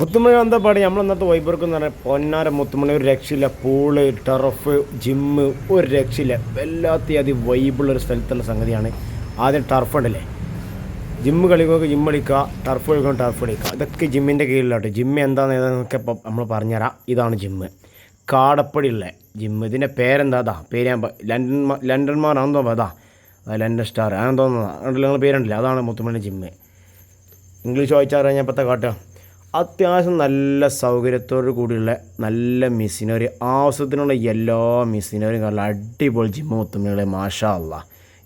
മുത്തുമണി എന്താ പാടി? നമ്മൾ ഇന്നത്തെ വൈബർക്ക് എന്ന് പറഞ്ഞാൽ പൊന്നാര മുത്തുമണി ഒരു രക്ഷയില്ല. പൂൾ ടർഫ് ജിമ്മ് ഒരു രക്ഷയില്ല. വല്ലാത്ത അതി വൈബുള്ള ഒരു സ്ഥലത്തുള്ള സംഗതിയാണ്. ആദ്യം ടർഫ് ഉണ്ടല്ലേ? ജിമ്മ് കളിക്കുമ്പോൾ ജിമ്മ് കളിക്കുക ടർഫ് കളിക്കുമ്പോൾ ടർഫ് കളിക്കുക. ഇതൊക്കെ ജിമ്മിന്റെ കീഴിലാട്ടെ. ജിമ്മ് എന്താണെന്ന് ഏതാണെന്നൊക്കെ ഇപ്പം നമ്മൾ പറഞ്ഞുതരാം. ഇതാണ് ജിമ്മ് കാടപ്പടിയുള്ള ജിമ്മ് ഇതിന്റെ പേരെന്താ? അതാ പേര് ഞാൻ ലണ്ടൻ ലണ്ടന്മാരാണെന്നോ അതാ ലണ്ടൻ സ്റ്റാർ. അങ്ങനെ തോന്നുന്നതാണ് നിങ്ങൾ പേരുണ്ടല്ലോ? അതാണ് മുത്തുമണി ജിമ്മ് ഇംഗ്ലീഷ് വായിച്ചാൽ അറിയാൻ ഇപ്പോഴത്തെ കാട്ടുക. അത്യാവശ്യം നല്ല സൗകര്യത്തോടു കൂടിയുള്ള നല്ല മിസ്സിനൊരു ആവശ്യത്തിനുള്ള എല്ലാ മെഷീനറിയും കാരണം അടിപൊളി ജിമ്മ് മുത്തുമണികളെ മാഷാ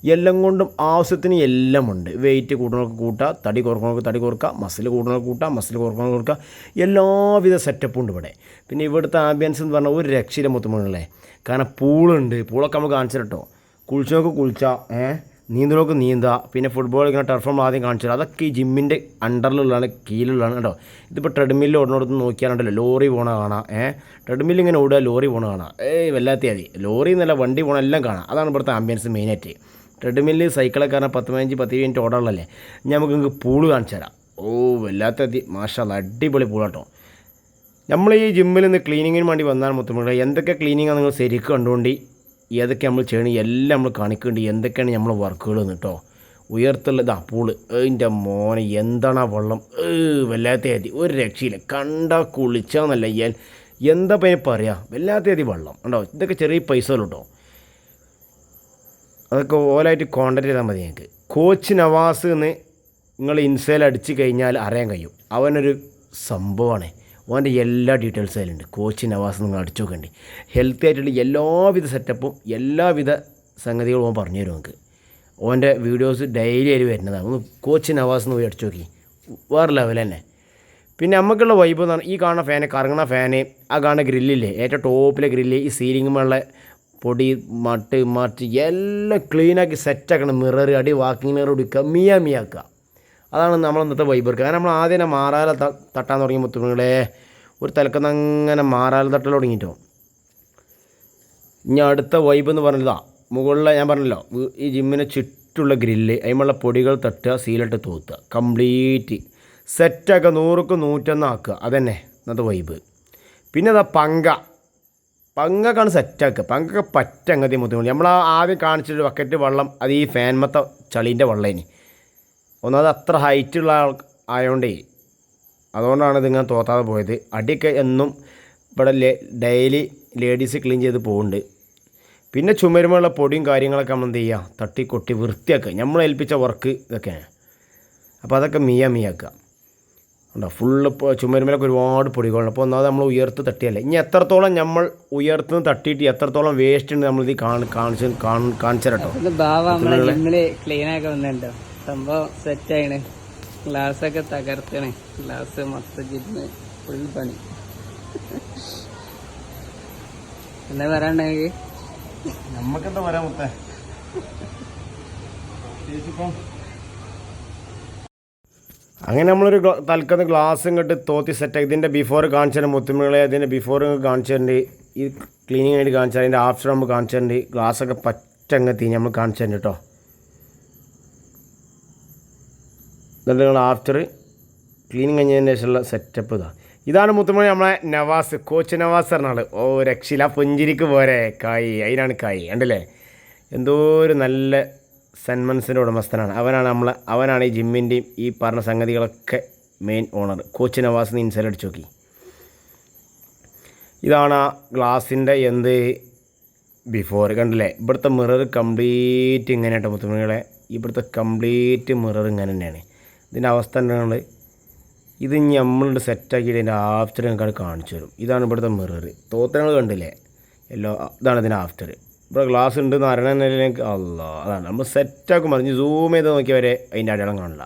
എല്ലാം കൊണ്ടും ആവശ്യത്തിന് എല്ലാം ഉണ്ട്. വെയിറ്റ് കൂട്ടണവർക്ക് കൂട്ടുക തടി കുറക്കണവർക്ക് തടി കുറക്കുക മസിൽ കൂട്ടണവർക്ക് കൂട്ടുക മസിൽ കുറക്കണവർക്ക് കൊടുക്കുക എല്ലാവിധ സെറ്റപ്പും ഉണ്ട് ഇവിടെ. പിന്നെ ഇവിടുത്തെ ആംബിയൻസ് എന്ന് പറഞ്ഞാൽ ഒരു രക്ഷയിലെ മുത്തുമണികളെ. കാരണം പൂളുണ്ട് പൂളൊക്കെ നമ്മൾ കാണിച്ചിട്ടോ കുളിച്ചവർക്ക് കുളിച്ച ഏഹ് നീന്തലൊക്കെ നീന്തുക പിന്നെ ഫുട്ബോൾ ഇങ്ങനെ ടർഫോം ആദ്യം കാണിച്ചു തരാം അതൊക്കെ ഈ ജിമ്മിന്റെ അണ്ടറിലുള്ളതാണ് കീഴിലുള്ളതാണ് കേട്ടോ. ഇതിപ്പോൾ ട്രെഡ്മില്ല് ഓടുന്നിടത്ത് നോക്കിയാലുണ്ടല്ലോ ലോറി പോണ കാണാം ഏഹ് ട്രെഡ്മില്ല് ഇങ്ങനെ ഓടുക ലോറി പോണ കാണാം. ഏയ് വല്ലാത്ത മതി ലോറി എന്നല്ല വണ്ടി പോണ എല്ലാം കാണാം. അതാണ് ഇവിടുത്തെ ആംബിയൻസ് മെയിനായിട്ട് ട്രെഡ്മില്ല് സൈക്കിളൊക്കെ കാരണം പത്ത് പതിനഞ്ച് പത്ത് മിനിറ്റ് ഓടാനുള്ളല്ലേ നമുക്ക് നിങ്ങൾക്ക് പൂൾ കാണിച്ചു തരാം ഓ വല്ലാത്ത മതി മാഷാ അടിപൊളി പൂളാട്ടോ നമ്മൾ ഈ ജിമ്മിൽ നിന്ന് ക്ലീനിങ്ങിന് വേണ്ടി വന്നാൽ മൊത്തം എന്തൊക്കെ ക്ലീനിങ്ങാണ് നിങ്ങൾ ശരിക്കും കണ്ടുകൊണ്ട്? ഏതൊക്കെ നമ്മൾ ചെയ്യണം എല്ലാം നമ്മൾ കാണിക്കേണ്ടി എന്തൊക്കെയാണ് നമ്മൾ വർക്കുകൾ കേട്ടോ ഉയർത്തുള്ള ഇതാ പൂൾ. എന്റെ മോനെ എന്താണ് ആ വെള്ളം? വല്ലാത്ത അതി. ഒരു രക്ഷയില്ല. കണ്ടാ കുളിച്ചാന്നല്ല ഞാൻ. എന്താ പേ പറയാ? വല്ലാത്ത അതി വെള്ളം. ഉണ്ടോ ഇതൊക്കെ ചെറിയ പൈസ കേട്ടോ അതൊക്കെ ഓലായിട്ട് കോണ്ടാക്ട് ചെയ്താൽ മതി ഞങ്ങൾക്ക് കോച്ച് നവാസ് എന്ന് നിങ്ങൾ ഇൻസൈൽ അടിച്ച് കഴിഞ്ഞാൽ അറിയാൻ കഴിയും. അവനൊരു സംഭവമാണ് ഓന്റെ എല്ലാ ഡീറ്റെയിൽസും അതിലുണ്ട്. കോച്ച് നവാസ് നിങ്ങൾ അടിച്ചു നോക്കണ്ടി ഹെൽത്തി ആയിട്ടുള്ള എല്ലാവിധ സെറ്റപ്പും എല്ലാവിധ സംഗതികളും ഓൻ പറഞ്ഞു തരും നമുക്ക് ഓന്റെ വീഡിയോസ് ഡെയിലി ആയി വരുന്നതാണ്. ഒന്ന് കോച്ച് നവാസ് എന്ന് പോയി അടിച്ചു നോക്കി. വേറെ ലെവൽ തന്നെ. പിന്നെ നമുക്കുള്ള വൈബ് എന്ന് പറഞ്ഞാൽ ഈ കാണുന്ന ഫാന് കറങ്ങണ ഫാന് ആ കാണുന്ന ഗ്രില്ലില്ലേ ഏറ്റവും ടോപ്പിലെ ഗ്രില്ല് ഈ സീലിങ്ങുമുള്ള പൊടി മട്ട് മറ്റ് എല്ലാം ക്ലീനാക്കി സെറ്റാക്കണം മിറർ അടി വാക്കിംഗ് മിറർ എടുക്കുക മിയ മിയാക്കുക. അതാണ് നമ്മൾ ഇന്നത്തെ വൈബ് കാരണം നമ്മൾ ആദ്യം തന്നെ മാറാല തട്ടാൻ തുടങ്ങിയ മുത്തുമണികളെ ഒരു തലക്കുന്ന അങ്ങനെ മാറാല തട്ടൽ തുടങ്ങിയിട്ടോ ഇനി അടുത്ത വൈബ് എന്ന് പറഞ്ഞതാ മുകളിലെ ഞാൻ പറഞ്ഞല്ലോ ഈ ജിമ്മിന് ചുറ്റുള്ള ഗ്രില്ല് അതിമുള്ള പൊടികൾ തട്ടുക സീലിട്ട് തൂത്തുക കംപ്ലീറ്റ് സെറ്റാക്കുക നൂറുക്ക് നൂറ്റൊന്നാക്കുക അതന്നെ ഇന്നത്തെ വൈബ് പിന്നെ അതാ പങ്ക. പങ്കൊക്കെയാണ് സെറ്റാക്കുക പങ്കൊക്കെ പറ്റങ്ങതി മുത്തുമണി നമ്മൾ ആദ്യം കാണിച്ചിട്ട് ബക്കറ്റ് വെള്ളം അത് ഈ ഫാൻമത്തെ ചളീന്റെ വെള്ളേനി. ഒന്നാമത് അത്ര ഹൈറ്റുള്ള ആൾ ആയതുകൊണ്ടേ അതുകൊണ്ടാണ് ഇതിങ്ങനെ തോത്താതെ പോയത്. അടിയൊക്കെ എന്നും ഇവിടെ ഡെയിലി ലേഡീസ് ക്ലീൻ ചെയ്ത് പോകുന്നുണ്ട് പിന്നെ ചുമരുമുള്ള പൊടിയും കാര്യങ്ങളൊക്കെ നമ്മൾ എന്ത് ചെയ്യുക? തട്ടി കൊട്ടി വൃത്തിയാക്കുക. നമ്മൾ ഏൽപ്പിച്ച വർക്ക് ഇതൊക്കെയാണ് അപ്പോൾ അതൊക്കെ മിയ മിയാക്കുക. ഉണ്ടോ ഫുള്ള് ഇപ്പോൾ ചുമരുമലൊക്കെ ഒരുപാട് പൊടികളുണ്ട്. അപ്പോൾ ഒന്നാമത് നമ്മൾ ഉയർത്ത് തട്ടിയല്ലേ ഇനി എത്രത്തോളം നമ്മൾ ഉയർത്തുനിന്ന് തട്ടിയിട്ട് എത്രത്തോളം വേസ്റ്റ് ഉണ്ട് കാണി കാണിച്ച് കാണി- കാണിച്ചു ആക്കി വന്നിട്ടുണ്ടോ സംഭവം സെറ്റ് ഗ്ലാസ്സൊക്കെ ഗ്ലാസ് ഒക്കെ തകർത്തണേ. ഗ്ലാസ് മസ്തജിന്ന് ഫുൾ പണി. എന്താ പറയണ്ടെങ്കിൽ നമ്മക്കെന്താ പറയാൻ മുത്തേ? അങ്ങനെ നമ്മളൊരു തൽക്കുന്ന ഗ്ലാസ് ഇങ്ങോട്ട് തോത്തി സെറ്റ് ഇതിന്റെ ബിഫോർ കാണിച്ചാൽ മുത്തുമ്മകളെ മുത്തുമണികളെ. അതിന്റെ ബിഫോർ കാണിച്ചിട്ടുണ്ട് ഈ ക്ലീനിങ് ആയിട്ട് കാണിച്ചാൽ അതിന്റെ ആഫ്റ്റർ നമ്മൾ കാണിച്ചിട്ടുണ്ട് ഗ്ലാസ്സൊക്കെ പറ്റങ്ങ് തീ നമ്മൾ കാണിച്ചിട്ടുണ്ട് കേട്ടോ എന്നിട്ട് നിങ്ങൾ ആഫ്റ്റർ ക്ലീനിങ് കഴിഞ്ഞതിന് ശേഷമുള്ള സെറ്റപ്പ് ഇതാ. ഇതാണ് മുത്തുമണി നമ്മളെ നവാസ് കോച്ച് നവാസ് പറഞ്ഞ ആൾ ഓ രക്ഷയില്ല പുഞ്ചിരിക്ക് പോരെ. കായ് അതിനാണ് കായ് ഉണ്ടല്ലേ എന്തോ ഒരു നല്ല സെൻമൻസിന്റെ ഉടമസ്ഥനാണ്. അവനാണ് നമ്മൾ അവനാണ് ഈ ജിമ്മിന്റെയും ഈ പറഞ്ഞ സംഗതികളൊക്കെ main owner coach Navas inside അടിച്ച് നോക്കി. ഇതാണ് ആ ഗ്ലാസിന്റെ എന്ത് ബിഫോർ കണ്ടില്ലേ? ഇവിടുത്തെ മിറർ കംപ്ലീറ്റ് ഇങ്ങനെയാട്ടോ മുത്തുമണികളെ ഇവിടുത്തെ കംപ്ലീറ്റ് മിറർ ഇങ്ങനെ തന്നെയാണ് ഇതിന്റെ അവസ്ഥ എന്താണ് ഇത് ഇനി നമ്മളുടെ സെറ്റാക്കിയിട്ട് ഇതിന്റെ ആഫ്റ്റർ ഞങ്ങൾക്ക് കാണിച്ചു തരും. ഇതാണ് ഇവിടുത്തെ മിറർ തോത്തങ്ങൾ കണ്ടില്ലേ? എല്ലോ ഇതാണ് ഇതിന്റെ ആഫ്റ്റർ ഇവിടെ ഗ്ലാസ് ഉണ്ട് എന്ന് അറിയണമെന്നില്ലെങ്കിൽ അല്ല അതാണ്. നമ്മൾ സെറ്റാക്കും പറഞ്ഞ് സൂം ചെയ്ത് നോക്കിയവരെ അതിന്റെ അടയാളം കാണില്ല.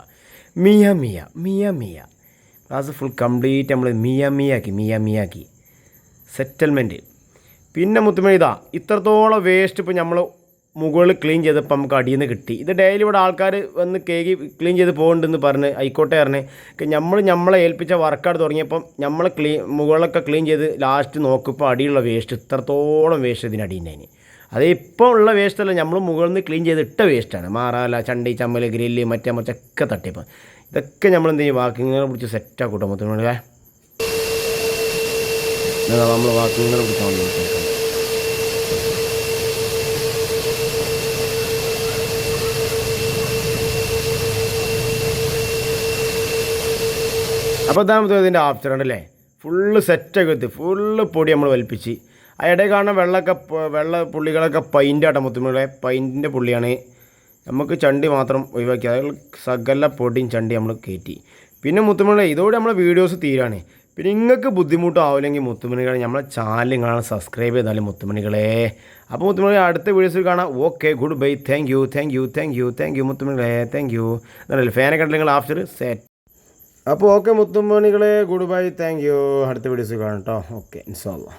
മിയ മിയ മിയ മിയ. ഗ്ലാസ് ഫുൾ കംപ്ലീറ്റ് നമ്മൾ മിയ മിയാക്കി മിയ മിയാക്കി. സെറ്റിൽമെന്റ് പിന്നെ മുത്തുമ്മ ഇതാ ഇത്രത്തോളം വേസ്റ്റ് ഇപ്പോൾ നമ്മൾ മുകളിൽ ക്ലീൻ ചെയ്തപ്പോൾ നമുക്ക് അടിയിൽ നിന്ന് കിട്ടി. ഇത് ഡെയിലി ഇവിടെ ആൾക്കാർ വന്ന് കേക്ക് ക്ലീൻ ചെയ്ത് പോകുന്നുണ്ടെന്ന് പറഞ്ഞ് ആയിക്കോട്ടെ പറഞ്ഞ് നമ്മൾ നമ്മളെ ഏൽപ്പിച്ച വർക്കൗട്ട് തുടങ്ങിയപ്പം നമ്മൾ ക്ലീൻ മുകളിലൊക്കെ ക്ലീൻ ചെയ്ത് ലാസ്റ്റ് നോക്കുമ്പോൾ അടിയുള്ള വേസ്റ്റ് ഇത്രത്തോളം വേസ്റ്റ് ഇതിനടിയുണ്ടായിന് അത് ഇപ്പോൾ ഉള്ള വേസ്റ്റല്ല നമ്മൾ മുകളിൽ നിന്ന് ക്ലീൻ ചെയ്ത് ഇട്ട വേസ്റ്റാണ് മാറാല ചണ്ടി ചമ്മൽ ഗ്രില്ല് മറ്റേ മറ്റൊക്കെ തട്ടിയപ്പം. ഇതൊക്കെ നമ്മൾ എന്ത് ചെയ്യും? വാക്കിങ്ങനെ പിടിച്ച് സെറ്റാക്കൂട്ടോ മുത്തുമണികളെ നമ്മൾ വാക്കിങ്ങനെ പിടിച്ചാൽ മതി അപ്പോൾ ഇതാണ് ഇതിന്റെ ആഫ്റ്റർ ഉണ്ടല്ലേ ഫുള്ള് സെറ്റൊക്കെ എത്തി. ഫുള്ള് പൊടി നമ്മൾ വലിപ്പിച്ച്. ആ ഇടയിൽ കാണുന്ന വെള്ളമൊക്കെ വെള്ള പുള്ളികളൊക്കെ പൈന്റ് മൊത്തം മുത്തുമ്മളെ പൈന്റിന്റെ പുള്ളിയാണ്. നമുക്ക് ചണ്ടി മാത്രം ഒഴിവാക്കി. അതായത് സകല പൊടിയും ചണ്ടി നമ്മൾ കയറ്റി പിന്നെ മുത്തുമണികളെ ഇതോടെ നമ്മളെ വീഡിയോസ് തീരാണ്. പിന്നെ നിങ്ങൾക്ക് ബുദ്ധിമുട്ടാവില്ലെങ്കിൽ മുത്തുമണികളെ നമ്മളെ ചാനൽ കാണാൻ സബ്സ്ക്രൈബ് ചെയ്താലും മുത്തുമണികളെ അപ്പോൾ മുത്തുമണികളെ അടുത്ത വീഡിയോസിൽ കാണാം. Okay good bye thank you thank you thank you thank you മുത്തുമണികളെ thank you എന്നല്ലേ ഫാനൊക്കെ ഉണ്ടെങ്കിൽ ആഫ്റ്റർ സെറ്റ് അപ്പോൾ ഓക്കെ മുത്തുമണികളെ ഗുഡ് ബൈ താങ്ക് യു. അടുത്ത വീഡിയോസ് കാണാം കേട്ടോ ഓക്കെ ഇൻഷാല്ലാ